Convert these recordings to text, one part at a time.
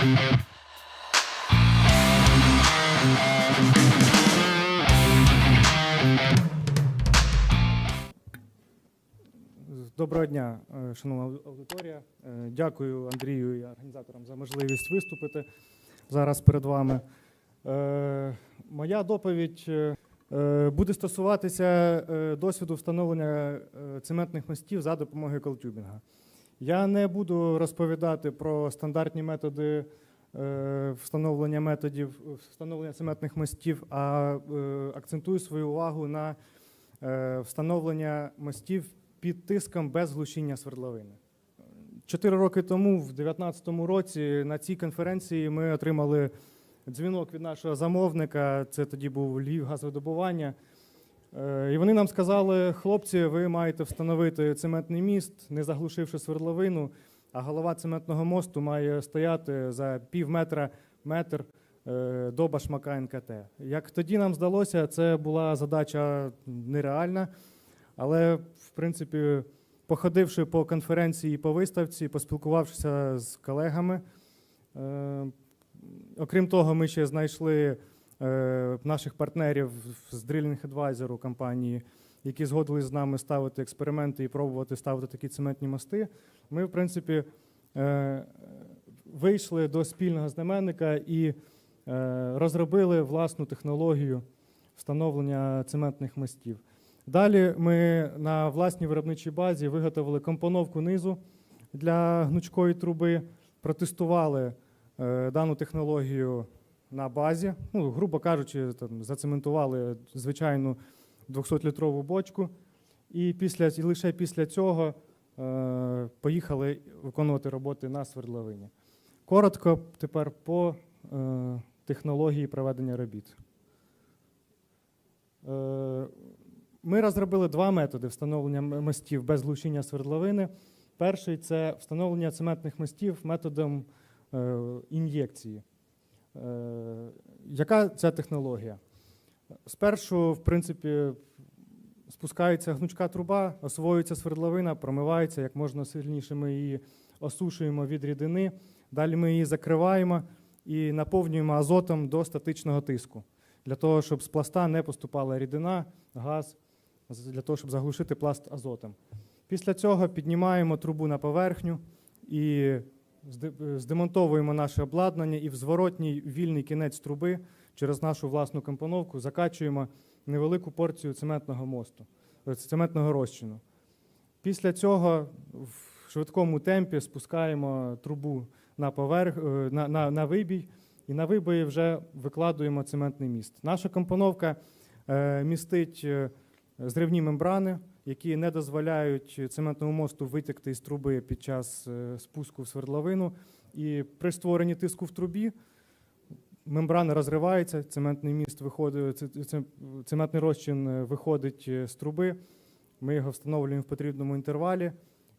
Доброго дня, е, шановна аудиторія. Е, Дякую Андрію і організаторам за можливість виступити зараз перед вами. Е, Моя доповідь буде стосуватися досвіду встановлення цементних мостів за допомогою колтюбінга. Я не буду розповідати про стандартні методи е, встановлення методів встановлення цементних мостів, а е, акцентую свою увагу на е, встановлення мостів під тиском без глушіння свердловини. Чотири роки тому, в 2019 році, на цій конференції ми отримали дзвінок від нашого замовника. Це тоді був Львів газовидобування. Е, І вони нам сказали: хлопці, ви маєте встановити цементний міст, не заглушивши свердловину, а голова цементного мосту має стояти за пів метра метр е, до башмака НКТ. Як тоді нам здалося, це була задача нереальна. Але, в принципі, походивши по конференції, по виставці, поспілкувавшися з колегами, е, окрім того, ми ще знайшли наших партнерів з Drilling Advisor компанії, які згодились з нами ставити експерименти і пробувати ставити такі цементні мости. Ми, в принципі, е, вийшли до спільного знаменника і е, розробили власну технологію встановлення цементних мостів. Далі ми на власній виробничій базі виготовили компоновку низу для гнучкої труби, протестували е, дану технологію на базі. Ну, грубо кажучи, там, зацементували звичайну 200-літрову бочку. І, після, і лише після цього е, поїхали виконувати роботи на свердловині. Коротко тепер по е, технології проведення робіт. Е, ми розробили два методи встановлення мостів без глушіння свердловини. Перший це встановлення цементних мостів методом е, ін'єкції. Е, яка ця технологія? Спершу, в принципі, спускається гнучка труба, освоюється свердловина, промивається як можна сильніше. Ми її осушуємо від рідини. Далі ми її закриваємо і наповнюємо азотом до статичного тиску, для того, щоб з пласта не поступала рідина, газ, для того, щоб заглушити пласт азотом. Після цього піднімаємо трубу на поверхню і здемонтовуємо наше обладнання і в зворотній вільний кінець труби через нашу власну компоновку закачуємо невелику порцію цементного мосту, е, цементного розчину. Після цього в швидкому темпі спускаємо трубу на, поверх, е, на, на, на вибій, і на вибої вже викладуємо цементний міст. Наша компоновка е, містить зривні мембрани, які не дозволяють цементному мосту витекти із труби під час е, спуску в свердловину. І при створенні тиску в трубі мембрана розривається, цементний міст виходить, цементний розчин е, виходить е, з труби. Ми його встановлюємо в потрібному інтервалі.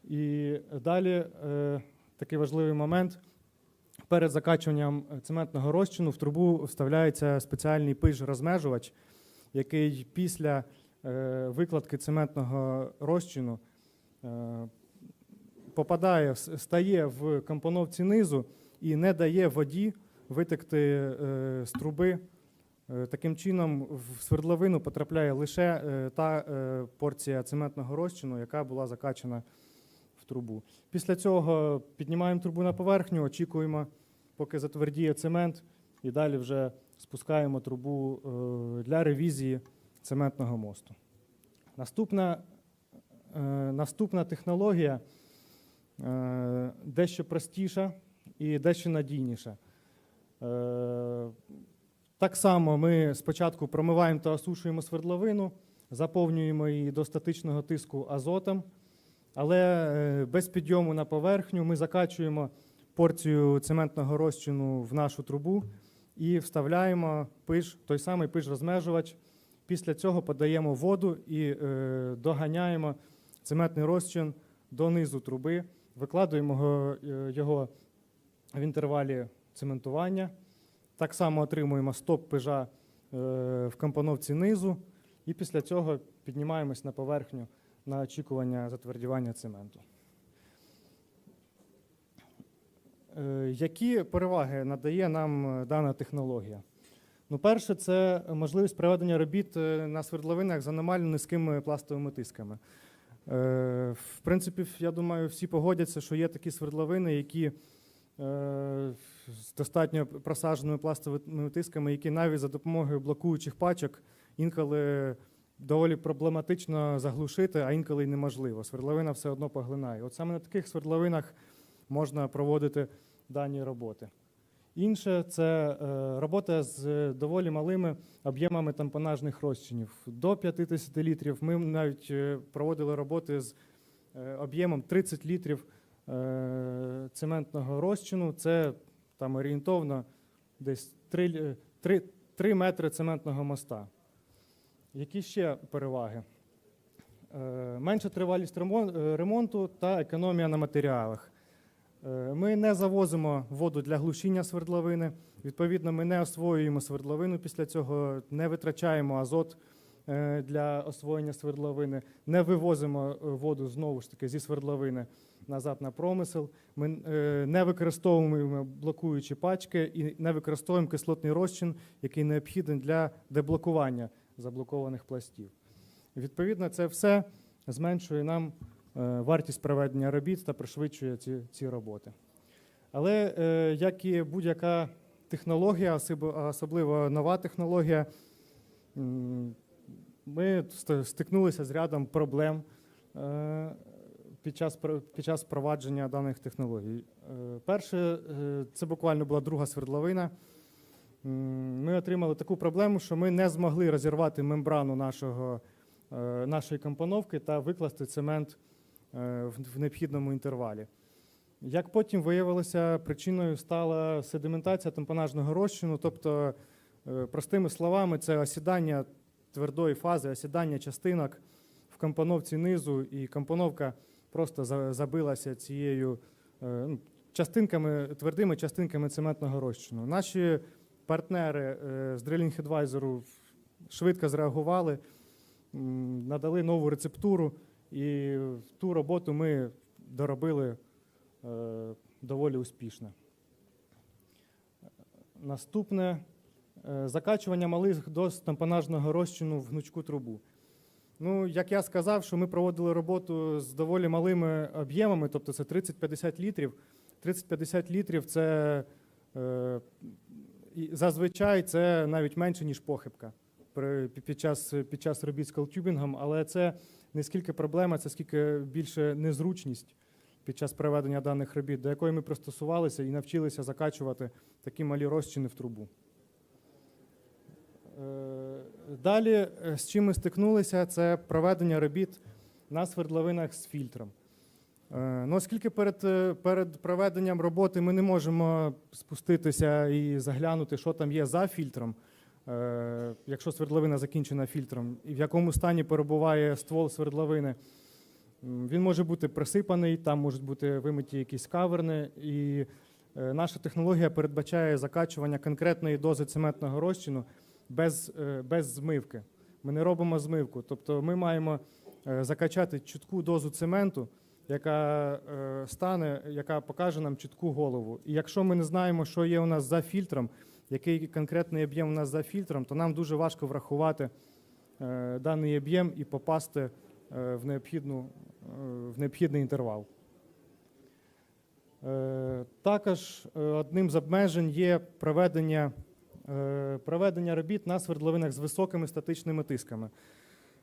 І далі такий важливий момент. Перед закачуванням цементного розчину в трубу вставляється спеціальний пиж-розмежувач, який після викладки цементного розчину е, попадає, стає в компоновці низу і не дає воді витекти е, з труби. Е, Таким чином, в свердловину потрапляє лише е, та е, порція цементного розчину, яка була закачана в трубу. Після цього піднімаємо трубу на поверхню, очікуємо, поки затвердіє цемент, і далі вже спускаємо трубу е, для ревізії цементного мосту. Наступна, е, наступна технологія е, дещо простіша і дещо надійніша. Е, Так само ми спочатку промиваємо та осушуємо свердловину, заповнюємо її до статичного тиску азотом, але е, без підйому на поверхню ми закачуємо порцію цементного розчину в нашу трубу і вставляємо пиш, той самий пиш-розмежувач. Після цього подаємо воду і е, доганяємо цементний розчин до низу труби, викладуємо його, е, в інтервалі цементування. Так само отримуємо стоп пижа е, в компоновці низу, і після цього піднімаємось на поверхню на очікування затвердівання цементу. Які переваги надає нам дана технологія? Ну, перше, це можливість проведення робіт е, на свердловинах з аномально низькими пластовими тисками. Е, В принципі, я думаю, всі погодяться, що є такі свердловини, які е, з достатньо просадженими пластовими тисками, які навіть за допомогою блокуючих пачок інколи доволі проблематично заглушити, а інколи й неможливо. Свердловина все одно поглинає. От саме на таких свердловинах можна проводити дані роботи. Інше це е, робота з доволі малими об'ємами тампонажних розчинів. До 50 літрів ми навіть е, проводили роботи з е, об'ємом 30 літрів цементного розчину. Це там орієнтовно десь 3, 3, 3 метри цементного моста. Які ще переваги? Менша тривалість ремонту та економія на матеріалах. Е, Ми не завозимо воду для глушіння свердловини. Відповідно, ми не освоюємо свердловину після цього, не витрачаємо азот е, для освоєння свердловини, не вивозимо е, воду знову ж таки зі свердловини назад на промисел. Ми не використовуємо блокуючі пачки і не використовуємо кислотний розчин, який необхідний для деблокування заблокованих пластів. Відповідно, це все зменшує нам вартість проведення робіт та пришвидшує ці, ці роботи. Але е, як і будь-яка технологія, особливо нова технологія, ми стикнулися з рядом проблем е, під час, під час впровадження даних технологій. Е, Перше, е, це буквально була друга свердловина. Ми отримали таку проблему, що ми не змогли розірвати мембрану нашого, е, нашої компоновки та викласти цемент е, в в необхідному інтервалі. Як потім виявилося, причиною стала sedimентація тампонажного розчину, тобто, е, простими словами, це осідання твердої фази, осідання частинок в компоновці низу, і компоновка просто забилася цією е, ну, частинками, твердими частинками цементного розчину. Наші партнери е, з Drilling Advisor швидко зреагували, надали нову рецептуру, і ту роботу ми доробили е, доволі успішно. Наступне е, закачування малих доз тампонажного розчину в гнучку трубу. Ну, як я сказав, що ми проводили роботу з доволі малими об'ємами, тобто це 30-50 літрів. 30-50 літрів це е, зазвичай це навіть менше, ніж похибка під, час, під час робіт з колтюбінгом, але це не скільки проблема, це скільки більше незручність під час проведення даних робіт, до якої ми пристосувалися і навчилися закачувати такі малі розчини в трубу. Е, Далі, е, з чим ми стикнулися, це проведення робіт на свердловинах з фільтром. Е, Ну, оскільки перед, перед проведенням роботи ми не можемо спуститися і заглянути, що там є за фільтром, якщо свердловина закінчена фільтром, і в якому стані перебуває ствол свердловини, він може бути присипаний, там можуть бути вимиті якісь каверни, і е, наша технологія передбачає закачування конкретної дози цементного розчину без, е, без змивки. Ми не робимо змивку. Тобто ми маємо е, закачати чітку дозу цементу, яка е, стане, яка покаже нам чітку голову. І якщо ми не знаємо, що є у нас за фільтром, який конкретний об'єм у нас за фільтром, то нам дуже важко врахувати е, даний об'єм і попасти е, в, необхідну, е, в необхідний інтервал. Також одним з обмежень є проведення, проведення робіт на свердловинах з високими статичними тисками.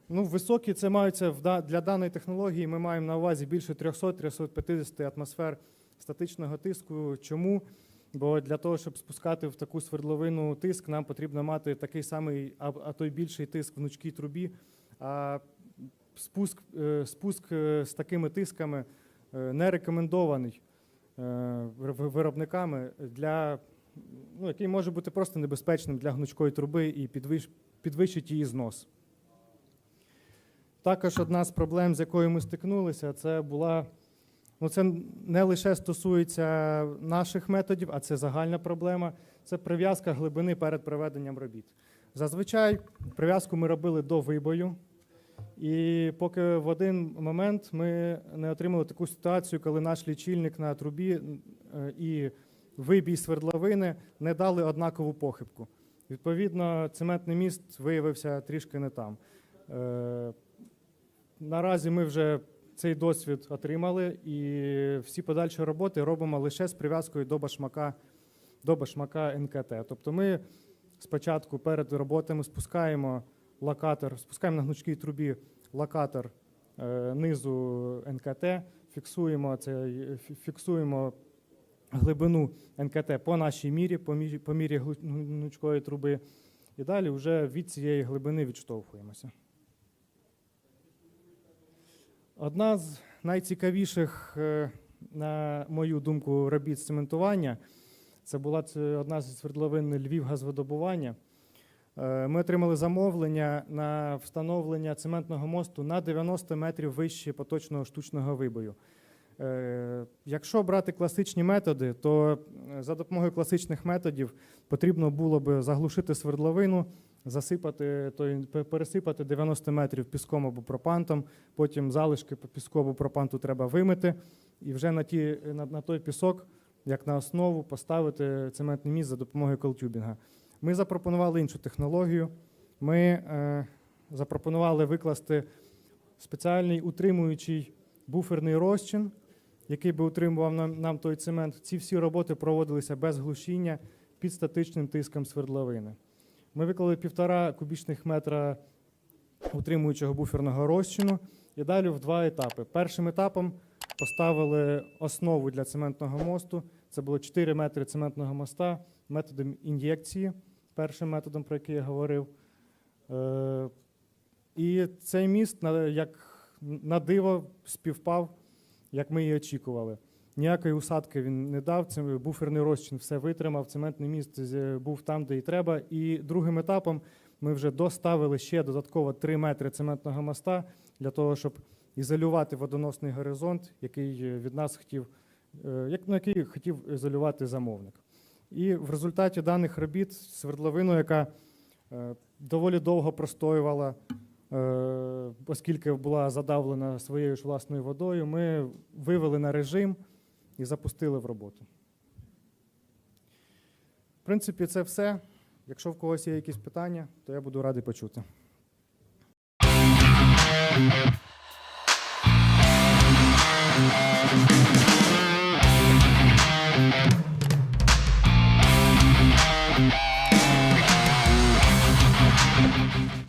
Ну, високі це маються для даної технології. Ми маємо на увазі більше 300-350 атмосфер статичного тиску. Чому? Бо для того, щоб спускати в таку свердловину тиск, нам потрібно мати такий самий, а, то й більший тиск в гнучкій трубі. А спуск, е, спуск е, з такими тисками е, не рекомендований виробниками, для, ну, який може бути просто небезпечним для гнучкої труби і підвищ, підвищить її знос. Також одна з проблем, з якою ми стикнулися, це була. Ну, це не лише стосується наших методів, а це загальна проблема. Це прив'язка глибини перед проведенням робіт. Зазвичай прив'язку ми робили до вибою, і поки в один момент ми не отримали таку ситуацію, коли наш лічильник на трубі е, і вибій свердловини не дали однакову похибку. Відповідно, цементний міст виявився трішки не там. Е, Наразі ми вже цей досвід отримали, і всі подальші роботи робимо лише з прив'язкою до башмака, до башмака НКТ. Тобто ми спочатку перед роботами спускаємо локатор, спускаємо на гнучкій трубі локатор е, низу НКТ, фіксуємо це, фіксуємо глибину НКТ по нашій мірі, по мірі, по мірі гнучкої труби, і далі вже від цієї глибини відштовхуємося. Одна з найцікавіших, е, на мою думку, робіт цементування це була одна з свердловин Львів газовидобування. Е, Ми отримали замовлення на встановлення цементного мосту на 90 метрів вище поточного штучного вибою. Е, Якщо брати класичні методи, то за допомогою класичних методів потрібно було би заглушити свердловину, засипати, то пересипати 90 метрів піском або пропантом, потім залишки по піску або пропанту треба вимити, і вже на, ті, на, на той пісок, як на основу, поставити цементний міст за допомогою колтюбінга. Ми запропонували іншу технологію. Ми е, запропонували викласти спеціальний утримуючий буферний розчин, який би утримував нам, нам той цемент. Ці всі роботи проводилися без глушіння під статичним тиском свердловини. Ми виклали півтора кубічних метра утримуючого буферного розчину і далі в два етапи. Першим етапом поставили основу для цементного мосту. Це було 4 метри цементного моста методом ін'єкції, першим методом, про який я говорив. Е, І цей міст, як на диво, співпав, як ми і очікували. Ніякої усадки він не дав, буферний розчин все витримав, цементний міст був там, де і треба. І другим етапом ми вже доставили ще додатково 3 метри цементного моста для того, щоб ізолювати водоносний горизонт, який е, від нас хотів, е, як, на який хотів ізолювати замовник. І в результаті даних робіт свердловину, яка е, доволі довго простоювала, е, оскільки була задавлена своєю ж власною водою, ми вивели на режим і запустили в роботу. В принципі, це все. Якщо в когось є якісь питання, то я буду радий почути.